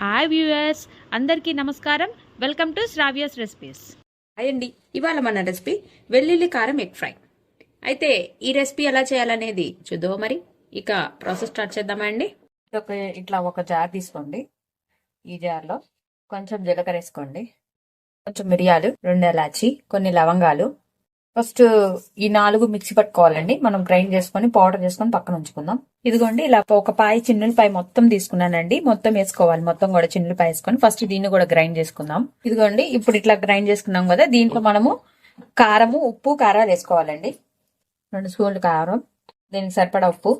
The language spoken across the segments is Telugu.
హాయ్ వ్యూయర్స్ అందరికీ నమస్కారం. Welcome to Sravya's recipes. Hi అండి. ఇవాళ మన రెసిపీ వెల్లుల్లి కారం ఎగ్ ఫ్రై. అయితే ఈ రెసిపీ ఎలా చేయాలనేది చూద్దాం మరి? ఇక ప్రాసెస్ స్టార్ట్ చేద్దామా అండి? ఒక ఇట్లా ఒక జార్ తీసుకోండి. ఈ జార్లో కొంచెం జీలకర్ర వేసుకోండి. కొంచెం మిరియాలు రెండు ఎలాచి కొన్ని లవంగాలు ఫస్ట్ ఈ నాలుగు మిక్సీ పట్టుకోవాలండి. మనం గ్రైండ్ చేసుకొని పౌడర్ చేసుకొని పక్కన ఉంచుకుందాం. ఇదిగోండి ఇలా ఒక పాయ చిన్నులపాయ మొత్తం తీసుకున్నానండి. మొత్తం వేసుకోవాలి. మొత్తం కూడా చిన్నులపాయ వేసుకొని ఫస్ట్ దీన్ని కూడా గ్రైండ్ చేసుకుందాం. ఇదిగోండి ఇప్పుడు ఇట్లా గ్రైండ్ చేసుకున్నాం కదా దీంట్లో మనము కారము ఉప్పు కారాలు వేసుకోవాలండి. రెండు స్పూన్లు కారం దీనికి సరిపడా ఉప్పు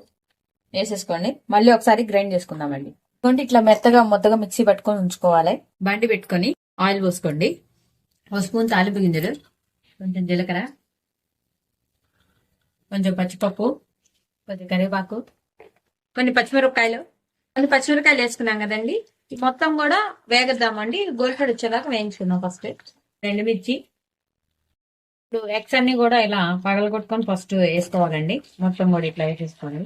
వేసేసుకోండి. మళ్ళీ ఒకసారి గ్రైండ్ చేసుకుందామండి. ఇదిగోండి ఇట్లా మెత్తగా మొత్తగా మిక్సీ పట్టుకొని ఉంచుకోవాలి. బండి పెట్టుకొని ఆయిల్ పోసుకోండి. ఒక స్పూన్ తాలింపు గింజలు కొంచెం జీలకర్ర కొంచెం పచ్చిపప్పు కొంచెం కరివేపాకు కొన్ని పచ్చిమిరపకాయలు కొన్ని పచ్చిమిరపకాయలు వేసుకున్నాం కదండి. మొత్తం కూడా వేగద్దామండి. గోల్ఫెడ్ వచ్చేదాకా వేయించుకున్నాం ఫస్ట్. రెండు మిర్చి ఇప్పుడు ఎగ్స్ అన్ని కూడా ఇలా పగలగొట్టుకొని ఫస్ట్ వేసుకోవాలండి. మొత్తం కూడా ఇట్లా వేసేసుకోవాలి.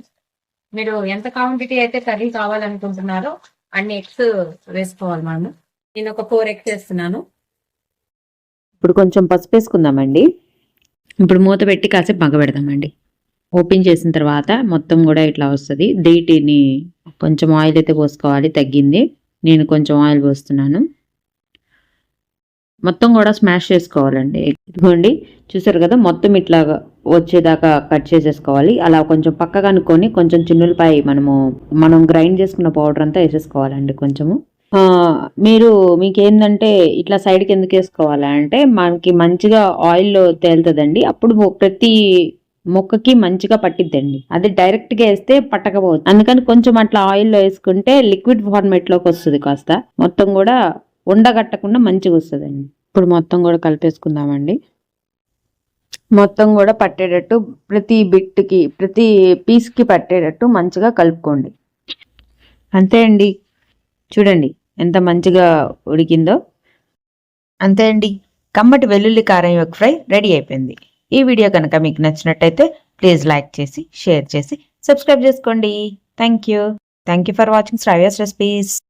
మీరు ఎంత క్వాంటిటీ అయితే కర్రీ కావాలనుకుంటున్నారో అన్ని ఎగ్స్ వేసుకోవాలి మనము నేను ఒక ఫోర్ ఎగ్స్ వేస్తున్నాను. ఇప్పుడు కొంచెం పసుపు వేసుకుందామండి ఇప్పుడు మూత పెట్టి కాసేపు మగబెడదామండి ఓపెన్ చేసిన తర్వాత మొత్తం కూడా ఇట్లా వస్తుంది. దీటిని కొంచెం ఆయిల్ అయితే పోసుకోవాలి తగ్గింది. నేను కొంచెం ఆయిల్ పోస్తున్నాను. మొత్తం కూడా స్మాష్ చేసుకోవాలండి. ఇదిగోండి చూసారు కదా మొత్తం ఇట్లా వచ్చేదాకా కట్ చేసేసుకోవాలి. అలా కొంచెం పక్కగా అనుకొని కొంచెం చిన్నులపై మనము మనం గ్రైండ్ చేసుకున్న పౌడర్ అంతా వేసేసుకోవాలండి కొంచెము. మీరు మీకేందంటే ఇట్లా సైడ్కి ఎందుకు వేసుకోవాలి అంటే మనకి మంచిగా ఆయిల్ తేలుతుందండి. అప్పుడు ప్రతి మొక్కకి మంచిగా పట్టిద్దండి. అది డైరెక్ట్గా వేస్తే పట్టకపోవచ్చు. అందుకని కొంచెం అట్లా ఆయిల్లో వేసుకుంటే లిక్విడ్ ఫార్మేట్లోకి వస్తుంది కాస్త. మొత్తం కూడా ఉండగట్టకుండా మంచిగా వస్తుందండి. ఇప్పుడు మొత్తం కూడా కలిపేసుకుందామండి. మొత్తం కూడా పట్టేటట్టు ప్రతి బిట్కి ప్రతి పీస్కి పట్టేటట్టు మంచిగా కలుపుకోండి. అంతే అండి. చూడండి. ఎంత మంచిగా ఉడికిందో. అంతే అండి. కమ్మటి వెల్లుల్లి కారం యొక్క ఫ్రై రెడీ అయిపోయింది. ఈ వీడియో కనుక మీకు నచ్చినట్టయితే ప్లీజ్ లైక్ చేసి షేర్ చేసి సబ్స్క్రైబ్ చేసుకోండి. Thank you thank you for watching Sravya's recipes.